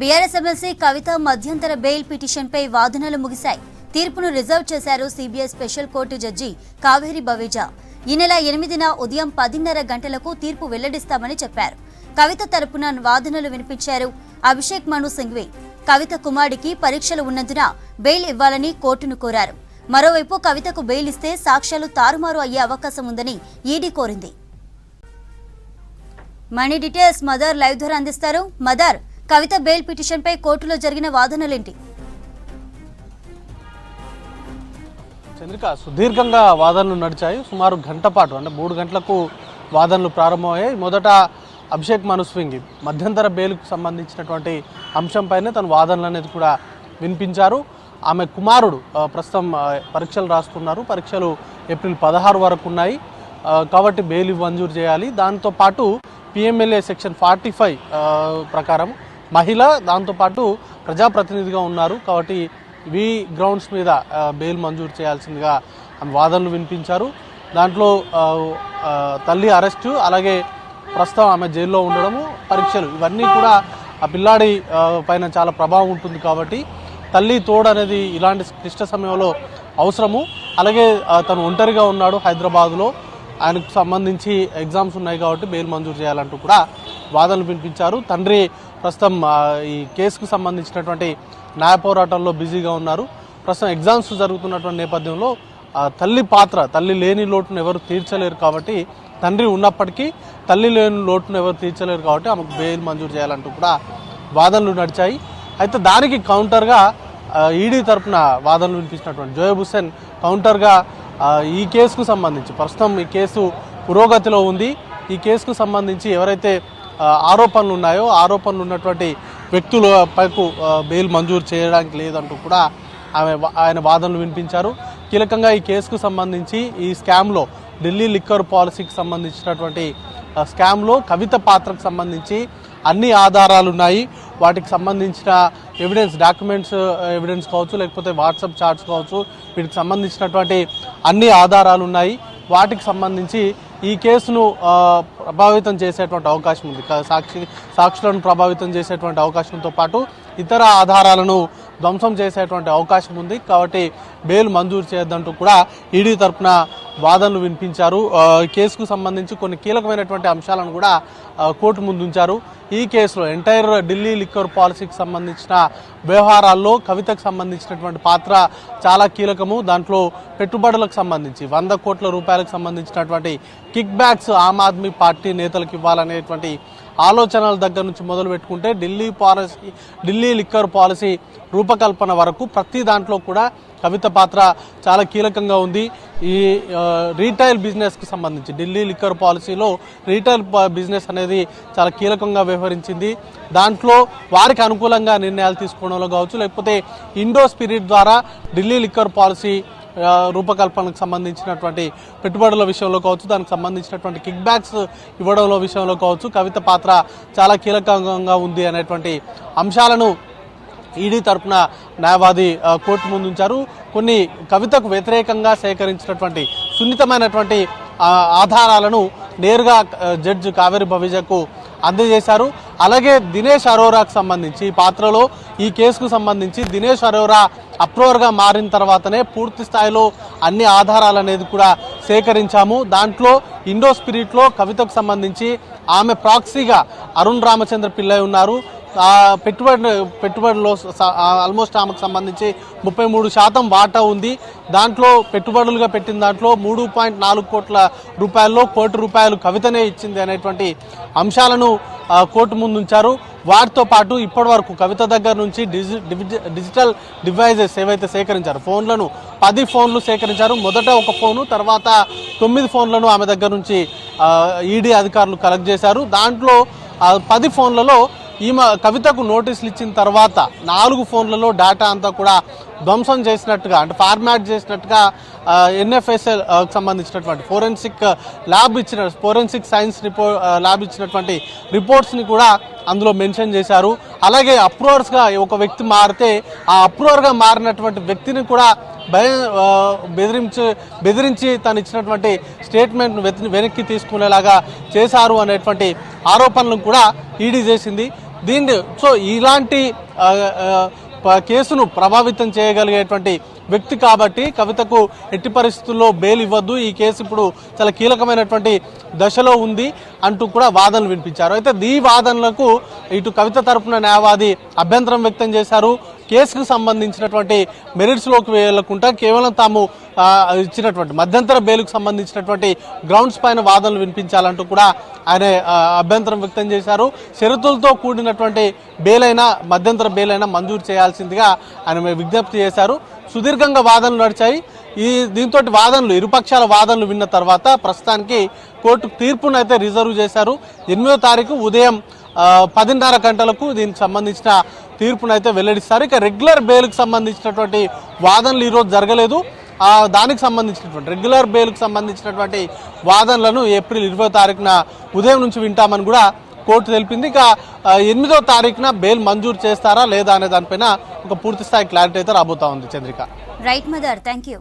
BRS MLC కవిత మధ్యంతర bail పిటిషన్పై వాదనలు ముగిశాయి. తీర్పును రిజర్వ్ చేశారు CBI special court judge Kaveri Baweja ఈ నెల ఎనిమిదిన ఉదయం పదిన్నర గంటలకు తీర్పు వెల్లడిస్తామని చెప్పారు. కవిత తరపున వాదనలు వినిపించారు అభిషేక్ మను సింఘ్వి. కవిత కుమారుడికి పరీక్షలు ఉన్నందున బెయిల్ ఇవ్వాలని కోర్టును కోరారు. మరోవైపు కవితకు బెయిల్ ఇస్తే సాక్ష్యాలు తారుమారు అయ్యే అవకాశం ఉందని ఈడీ కోరింది. మనీ డీటెయిల్స్ మదర్ లైవ్ ద్వారా అందిస్తారు. మదర్ కవిత బెయిల్ పిటిషన్ పై కోర్టులో జరిగిన వాదనలేంటి? చంద్రిక సుదీర్ఘంగా వాదనలు నడిచాయి. సుమారు గంట పాటు అంటే మూడు గంటలకు వాదనలు ప్రారంభమయ్యాయి. మొదట అభిషేక్ మనుస్వింగి మధ్యంతర బెయిల్కు సంబంధించినటువంటి అంశంపైనే తన వాదనలు అనేది కూడా వినిపించారు. ఆమె కుమారుడు ప్రస్తుతం పరీక్షలు రాస్తున్నారు. పరీక్షలు ఏప్రిల్ పదహారు వరకు ఉన్నాయి. కాబట్టి బెయిల్ మంజూరు చేయాలి. దాంతో పాటు పిఎంఎల్ఏ సెక్షన్ ఫార్టీ ఫైవ్ ప్రకారం మహిళ దాంతోపాటు ప్రజాప్రతినిధిగా ఉన్నారు. కాబట్టి వి గ్రౌండ్స్ మీద బెయిల్ మంజూరు చేయాల్సిందిగా ఆమె వాదనలు వినిపించారు. దాంట్లో తల్లి అరెస్టు అలాగే ప్రస్తుతం ఆమె జైల్లో ఉండడము పరీక్షలు ఇవన్నీ కూడా ఆ పిల్లాడి పైన చాలా ప్రభావం ఉంటుంది కాబట్టి తల్లి తోడు అనేది ఇలాంటి క్లిష్ట సమయంలో అవసరము. అలాగే తను ఒంటరిగా ఉన్నాడు హైదరాబాద్లో. ఆయనకు సంబంధించి ఎగ్జామ్స్ ఉన్నాయి కాబట్టి బెయిల్ మంజూరు చేయాలంటూ కూడా వాదనలు వినిపించారు. తండ్రి ప్రస్తుతం ఈ కేసుకు సంబంధించినటువంటి న్యాయ పోరాటంలో బిజీగా ఉన్నారు. ప్రస్తుతం ఎగ్జామ్స్ జరుగుతున్నటువంటి నేపథ్యంలో తల్లి పాత్ర తల్లి లేని లోటును ఎవరు తీర్చలేరు కాబట్టి తండ్రి ఉన్నప్పటికీ తల్లి లేని లోటును ఎవరు తీర్చలేరు కాబట్టి ఆమెకు బెయిల్ మంజూరు చేయాలంటూ కూడా వాదనలు నడిచాయి. అయితే దానికి కౌంటర్గా ఈడీ తరపున వాదనలు వినిపించినటువంటి జోయబ్ హుస్సేన్ కౌంటర్గా ఈ కేసుకు సంబంధించి ప్రస్తుతం ఈ కేసు పురోగతిలో ఉంది. ఈ కేసుకు సంబంధించి ఎవరైతే ఆరోపణలు ఉన్నాయో ఆరోపణలు ఉన్నటువంటి వ్యక్తుల పైకు బెయిల్ మంజూరు చేయడానికి లేదంటూ కూడా ఆమె ఆయన వాదనలు వినిపించారు. కీలకంగా ఈ కేసుకు సంబంధించి ఈ స్కామ్లో ఢిల్లీ లిక్కర్ పాలసీకి సంబంధించినటువంటి స్కామ్లో కవిత పాత్రకు సంబంధించి అన్ని ఆధారాలు ఉన్నాయి. వాటికి సంబంధించిన ఎవిడెన్స్ డాక్యుమెంట్స్ ఎవిడెన్స్ కావచ్చు లేకపోతే వాట్సాప్ చాట్స్ కావచ్చు వీటికి సంబంధించినటువంటి అన్ని ఆధారాలు ఉన్నాయి. వాటికి సంబంధించి ఈ కేసును ప్రభావితం చేసేటువంటి అవకాశం ఉంది. కా- సాక్షి సాక్షులను ప్రభావితం చేసేటువంటి అవకాశంతో పాటు ఇతర ఆధారాలను ధ్వంసం చేసేటువంటి అవకాశం ఉంది. కాబట్టి బెయిల్ మంజూరు చేయొద్దంటూ కూడా ఈడీ తరపున వాదనలు వినిపించారు. కేసుకు సంబంధించి కొన్ని కీలకమైనటువంటి అంశాలను కూడా కోర్టు ముందు ఉంచారు ఈ కేసులో ఎంటైర్ ఢిల్లీ లిక్కర్ పాలసీకి సంబంధించిన వ్యవహారాల్లో కవితకు సంబంధించినటువంటి పాత్ర చాలా కీలకము. దాంట్లో పెట్టుబడులకు సంబంధించి వంద కోట్ల రూపాయలకు సంబంధించినటువంటి kickbacks Aam Aadmi party నేతలకు ఇవ్వాలనేటువంటి ఆలోచనల దగ్గర నుంచి మొదలు పెట్టుకుంటే Delhi policy Delhi liquor policy రూపకల్పన వరకు ప్రతి దాంట్లో కూడా కవిత పాత్ర చాలా కీలకంగా ఉంది. ఈ రీటైల్ బిజినెస్కి సంబంధించి ఢిల్లీ లిక్కర్ పాలసీలో రీటైల్ ప- బిజినెస్ అనేది చాలా కీలకంగా వ్యవహరించింది. దాంట్లో వారికి అనుకూలంగా నిర్ణయాలు తీసుకోవడంలో కావచ్చు లేకపోతే ఇండో స్పిరిట్ ద్వారా ఢిల్లీ లిక్కర్ పాలసీ రూపకల్పనకు సంబంధించినటువంటి పెట్టుబడుల విషయంలో కావచ్చు దానికి సంబంధించినటువంటి కిక్ బ్యాక్స్ ఇవ్వడంలో విషయంలో కావచ్చు కవిత పాత్ర చాలా కీలకంగా ఉంది అనేటువంటి అంశాలను ఈడీ తరపున న్యాయవాది కోర్టు ముందుంచారు. కొన్ని కవితకు వ్యతిరేకంగా సేకరించినటువంటి సున్నితమైనటువంటి ఆధారాలను నేరుగా జడ్జి కావేరి భవిజకు అందజేశారు. అలాగే దినేష్ అరోరాకు సంబంధించి ఈ పాత్రలో ఈ కేసుకు సంబంధించి దినేష్ అరోరా అప్రూవర్గా మారిన తర్వాతనే పూర్తి స్థాయిలో అన్ని ఆధారాలు అనేది కూడా సేకరించాము. దాంట్లో ఇండో స్పిరిట్లో కవితకు సంబంధించి ఆమె ప్రాక్సీగా అరుణ్ రామచంద్ర పిల్లై ఉన్నారు. పెట్టుబడి పెట్టుబడిలో ఆల్మోస్ట్ ఆమెకు సంబంధించి ముప్పై మూడు శాతం వాటా ఉంది. దాంట్లో పెట్టుబడులుగా పెట్టిన దాంట్లో మూడు పాయింట్ నాలుగు కోట్ల రూపాయల్లో కోటి రూపాయలు కవితనే ఇచ్చింది అనేటువంటి అంశాలను కోర్టు ముందు ఉంచారు వాటితో పాటు ఇప్పటి వరకు కవిత దగ్గర నుంచి డిజి డిజిటల్ డివైజెస్ ఏవైతే సేకరించారు ఫోన్లను పది ఫోన్లు సేకరించారు. మొదట ఒక ఫోను తర్వాత తొమ్మిది ఫోన్లను ఆమె దగ్గర నుంచి ఈడీ అధికారులు కలెక్ట్ చేశారు. దాంట్లో పది ఫోన్లలో ఈమె కవితకు నోటీసులు ఇచ్చిన తర్వాత నాలుగు ఫోన్లలో డేటా అంతా కూడా ధ్వంసం చేసినట్టుగా అంటే ఫార్మాట్ చేసినట్టుగా ఎన్ఎఫ్ఎస్ఎల్ సంబంధించినటువంటి ఫోరెన్సిక్ ల్యాబ్ uh, ఇచ్చిన ఫోరెన్సిక్ సైన్స్ రిపో ల్యాబ్ ఇచ్చినటువంటి రిపోర్ట్స్ని కూడా అందులో మెన్షన్ చేశారు. అలాగే అప్రూవర్స్గా ఒక వ్యక్తి మారితే ఆ అప్రూవర్గా మారినటువంటి వ్యక్తిని కూడా భయ బెదిరించి బెదిరించి తను ఇచ్చినటువంటి స్టేట్మెంట్ను వెనక్కి తీసుకునేలాగా చేశారు అనేటువంటి ఆరోపణలను కూడా ఈడీ చేసింది. దీన్ని సో ఇలాంటి కేసును ప్రభావితం చేయగలిగేటువంటి వ్యక్తి కాబట్టి కవితకు ఎట్టి పరిస్థితుల్లో బెయిల్ ఇవ్వద్దు. ఈ కేసు ఇప్పుడు చాలా కీలకమైనటువంటి దశలో ఉంది అంటూ కూడా వాదనలు వినిపించారు. అయితే ఈ వాదనలకు ఇటు కవిత తరపున న్యాయవాది అభ్యంతరం వ్యక్తం చేశారు. కేసుకు సంబంధించినటువంటి మెరిట్స్లోకి వెళ్ళకుండా కేవలం తాము ఇచ్చినటువంటి మధ్యంతర బెయిల్కు సంబంధించినటువంటి గ్రౌండ్స్ పైన వాదనలు వినిపించాలంటూ కూడా ఆయన అభ్యంతరం వ్యక్తం చేశారు. షరతులతో కూడినటువంటి బెయిల్ అయినా మధ్యంతర బెయిల్ అయినా మంజూరు చేయాల్సిందిగా ఆయన విజ్ఞప్తి చేశారు. సుదీర్ఘంగా వాదనలు నడిచాయి. ఈ దీంతో వాదనలు ఇరుపక్షాల వాదనలు విన్న తర్వాత ప్రస్తుతానికి కోర్టు తీర్పును అయితే రిజర్వ్ చేశారు. ఎనిమిదో తారీఖు ఉదయం పదిన్నర గంటలకు దీనికి సంబంధించిన తీర్పును అయితే వెల్లడిస్తారు. ఇక రెగ్యులర్ బెయిల్కి సంబంధించినటువంటి వాదనలు ఈరోజు జరగలేదు. దానికి సంబంధించినటువంటి రెగ్యులర్ బెయిల్కి సంబంధించినటువంటి వాదనలను ఏప్రిల్ ఇరవై తారీఖున ఉదయం నుంచి వింటామని కూడా కోర్టు తెలిపింది. ఇక ఎనిమిదో తారీఖున బెయిల్ మంజూరు చేస్తారా లేదా అనే దానిపైన ఒక పూర్తి స్థాయి క్లారిటీ అయితే రాబోతా ఉంది Chandrika. Right mother thank you